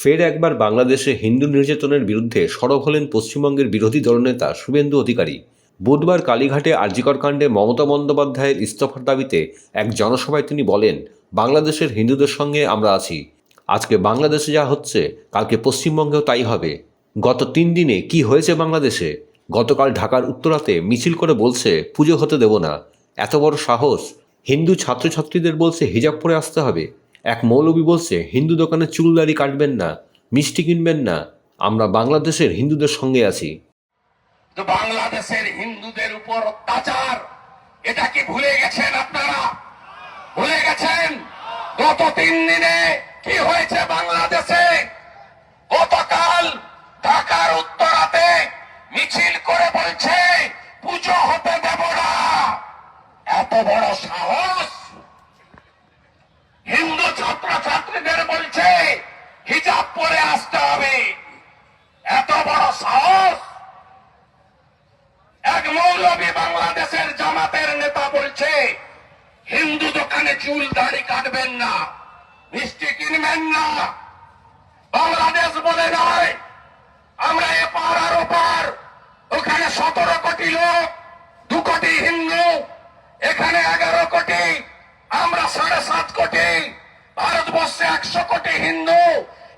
ফের একবার বাংলাদেশে হিন্দু নির্যাতনের বিরুদ্ধে সরব হলেন পশ্চিমবঙ্গের বিরোধী দলনেতা শুভেন্দু অধিকারী। বুধবার কালীঘাটে আরজিকর কাণ্ডে মমতা বন্দ্যোপাধ্যায়ের ইস্তফার দাবিতে এক জনসভায় তিনি বলেন, বাংলাদেশের হিন্দুদের সঙ্গে আমরা আছি। আজকে বাংলাদেশে যা হচ্ছে, কালকে পশ্চিমবঙ্গেও তাই হবে। গত তিন দিনে কি হয়েছে বাংলাদেশে? গতকাল ঢাকার উত্তরাতে মিছিল করে বলছে, পুজো হতে দেব না। এত বড় সাহস। হিন্দু ছাত্রছাত্রীদের বলছে হিজাব পরে আসতে হবে। এক মৌলবী বলছে, হিন্দু দোকানে চুল দাড়ি কাটবেন না, মিষ্টি কিনবেন না, আমরা বাংলাদেশের হিন্দুদের সঙ্গে আছি। বাংলাদেশের হিন্দুদের উপর অত্যাচার, এটা কি ভুলে গেছেন আপনারা? ভুলে গেছেন? গত তিন দিনে কি হয়েছে বাংলাদেশে? গতকাল ঢাকার উত্তরাতে মিছিল করে বলছে পুজো হতে দেব না এত বড় সাহস হিন্দু ছাত্রছাত্রীদের বলছে হিজাব পরে আসতে হবে এত বড় সাহস মৌলবী বাংলাদেশের জামাতের নেতা বলছে, হিন্দু দোকানে চুল দাড়ি কাটবেন না, মিষ্টি কিনবেন না। বাংলাদেশ বলে নয়, আমরা এপার আর ওপার ওখানে সতেরো কোটি লোক, দু কোটি হিন্দু, এখানে এগারো কোটি, আমরা সাড়ে সাত কোটি, ভারতবর্ষে একশো কোটি হিন্দু।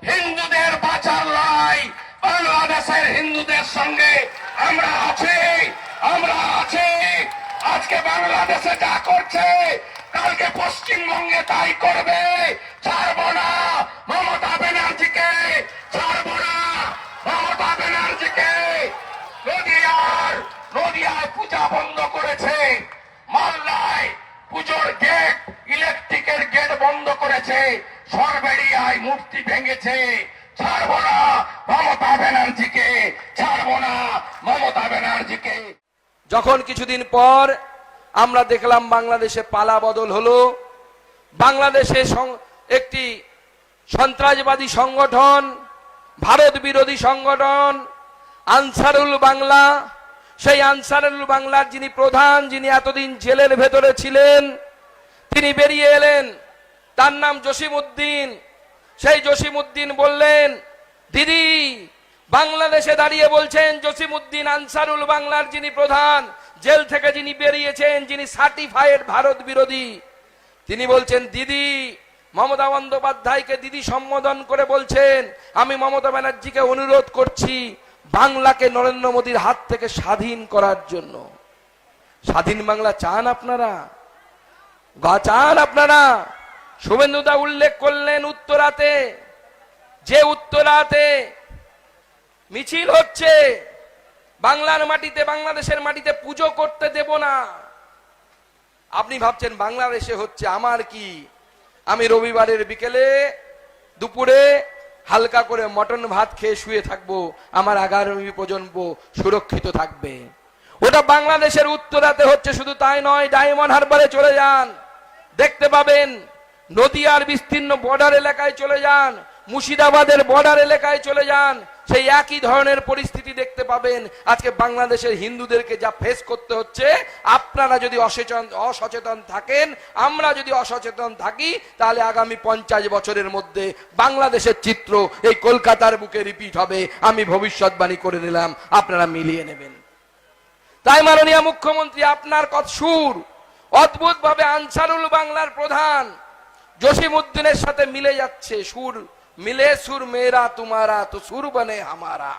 হিন্দুদের বাঁচার লড়াই বাংলাদেশের হিন্দুদের সঙ্গে আমরা আছি। আমরা আছি। আজকে বাংলাদেশে যা করছে, কালকে পশ্চিমবঙ্গে তাই করবে। ছাড়বো না মমতা ব্যানার্জিকে, ছাড়বো না মমতা ব্যানার্জিকে। নদিয়ার, নদিয়ায় পূজা বন্ধ করেছে। মাল্লায় পুজোর গেট ইলেকট্রিকের গেট বন্ধ করেছে। সরবেড়িয়ায় মূর্তি ভেঙেছে। যখন কিছুদিন পর আমরা দেখলাম বাংলাদেশে পালা বদল হলো, বাংলাদেশে একটি সন্ত্রাসবাদী সংগঠন, ভারত বিরোধী সংগঠন, আনসারুল বাংলা, সেই আনসারুল বাংলার যিনি প্রধান, যিনি এতদিন জেলের ভেতরে ছিলেন, তিনি বেরিয়ে এলেন। তার নাম জসিমউদ্দিন। সেই জসিমউদ্দিন বললেন, দিদি বাংলাদেশে দাঁড়িয়ে বলছেন জসিমউদ্দিন আনসারুল বাংলার যিনি প্রধান, জেল থেকে যিনি বেরিয়েছেন, যিনি সার্টিফাইড ভারত বিরোধী, তিনি বলছেন, দিদি, মমতা বন্দ্যোপাধ্যায়কে দিদি সম্বোধন করে বলছেন, আমি মমতা ব্যানার্জিকে অনুরোধ করছি বাংলাকে নরেন্দ্র মোদীর হাত থেকে স্বাধীন করার জন্য। স্বাধীন বাংলা চান আপনারা? চান আপনারা? শুভেন্দুদা উল্লেখ করলেন উত্তরাতে, যে উত্তরাতে মিছিল হচ্ছে। বাংলার মাটিতে, বাংলাদেশের মাটিতে পুজো করতে দেব না। আপনি ভাবছেন বাংলাদেশে হচ্ছে আমার কি? আমি রবিবারের বিকেলে দুপুরে হালকা করে মটন ভাত খেয়ে শুয়ে থাকব, আমার আগামী প্রজন্ম সুরক্ষিত থাকবে। ওটা বাংলাদেশের উত্তরাতে হচ্ছে, শুধু তাই নয়, ডায়মন্ড হারবারে চলে যান। দেখতে পাবেন, নদিয়ার বিস্তীর্ণ বর্ডার এলাকায় চলে যান, মুর্শিদাবাদের বর্ডার এলাকায় চলে যান সেই একই ধরনের পরিস্থিতি দেখতে পাবেন। আজকে বাংলাদেশের হিন্দুদেরকে যা ফেস করতে হচ্ছে, আপনারা যদি অসচেতন অসচেতন থাকেন, আমরা যদি অসচেতন থাকি, তাহলে আগামী পঞ্চাশ বছরের মধ্যে বাংলাদেশের চিত্র এই কলকাতার বুকে রিপিট হবে। আমি ভবিষ্যৎবাণী করে দিলাম, আপনারা মিলিয়ে নেবেন। তাই মাননীয় মুখ্যমন্ত্রী, আপনার কত সুর। অদ্ভুত ভাবে আনসারুল বাংলার প্রধান জসিমউদ্দিনের সাথে মিলে যাচ্ছে সুর। মিলে সুর মেরা তুমারা, তো সুর বনে হামারা।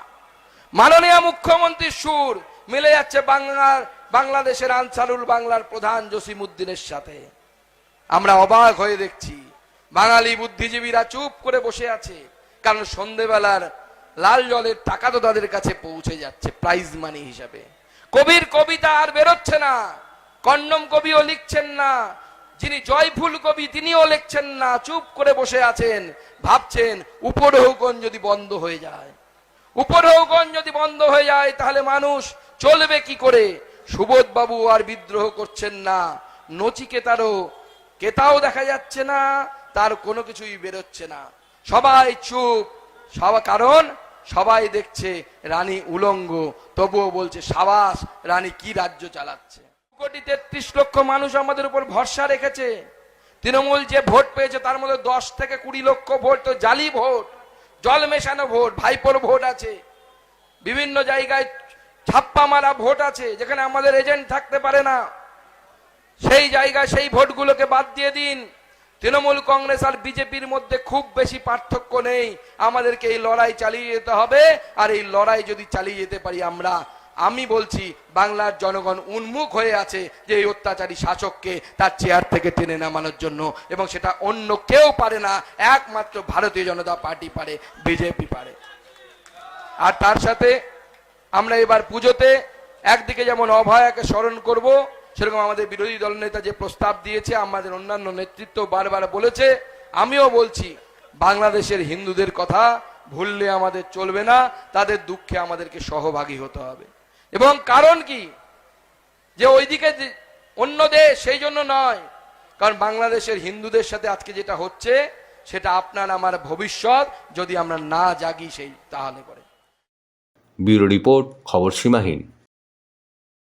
মাননীয় মুখ্যমন্ত্রীর সুর, মিলে যাচ্ছে বাংলার, বাংলাদেশের আনসারুল বাংলার প্রধান জসিমউদ্দিনের সাথে। আমরা অবাক হয়ে দেখছি, বাঙালি বুদ্ধিজীবীরা চুপ করে বসে আছে, কারণ সন্ধেবেলার লাল জলের টাকা তো তাদের কাছে পৌঁছে যাচ্ছে প্রাইজ মানি হিসাবে। কবির কবিতা আর বেরোচ্ছে না কন্ডম কবিও লিখছেন না যিনি জয়ফুল কবি, তিনিও লিখছেন না, চুপ করে বসে আছেন, ভাবছেন উপরহগণ যদি বন্ধ হয়ে যায়। উপরহগণ যদি বন্ধ হয়ে যায়, তাহলে মানুষ চলবে কি করে? সুবোধ বাবু আর বিদ্রোহ করছেন না, নচিকেতারও কেতাও দেখা যাচ্ছে না, তার কোনো কিছুই বেরোচ্ছে না। সবাই চুপ, সব, কারণ সবাই দেখছে রানী উলঙ্গ, তবুও বলছে, সাবাস, রানী কি রাজ্য চালাচ্ছে? কোটি তেত্রিশ লক্ষ মানুষ আমাদের উপর ভরসা রেখেছে। তৃণমূল যে ভোট পেয়েছে, তার মধ্যে দশ থেকে কুড়ি লক্ষ ভোট তো জালি ভোট, জল মেশানো ভোট, ভাইপোর ভোট আছে। বিভিন্ন জায়গায় ছাপ্পা মারা ভোট আছে, যেখানে আমাদের এজেন্ট থাকতে পারে না। সেই জায়গায় সেই ভোটগুলোকে বাদ দিয়ে দিন। তৃণমূল কংগ্রেস আর বিজেপির মধ্যে খুব বেশি পার্থক্য নেই। আমাদেরকে এই লড়াই চালিয়ে যেতে হবে, আর এই লড়াই যদি চালিয়ে যেতে পারি আমরা আমি বলছি, বাংলার জনগণ উন্মুখ হয়ে আছে যে এই অত্যাচারী শাসককে তার চেয়ার থেকে টেনে নামানোর জন্য এবং সেটা অন্য কেউ পারে না, একমাত্র ভারতীয় জনতা পার্টি পারে, বিজেপি পারে। আর তার সাথে আমরা এবার পুজোতে একদিকে যেমন অভয়াকে স্মরণ করব, সেরকম আমাদের বিরোধী দলনেতা যে প্রস্তাব দিয়েছে, আমাদের অন্যান্য নেতৃত্ব বারবার বলেছে, আমিও বলছি, বাংলাদেশের হিন্দুদের কথা ভুললে আমাদের চলবে না, তাদের দুঃখে আমাদেরকে সহভাগী হতে হবে। এবং কারণ কি? যে ওইদিকে অন্য দেশ, সেই জন্য নয়। কারণ বাংলাদেশের হিন্দুদের সাথে আজকে যেটা হচ্ছে, সেটা আপনার আমার ভবিষ্যৎ, যদি আমরা না জাগি সেই তাহলে করে ব্যুরো রিপোর্ট, খবর সীমাহীন।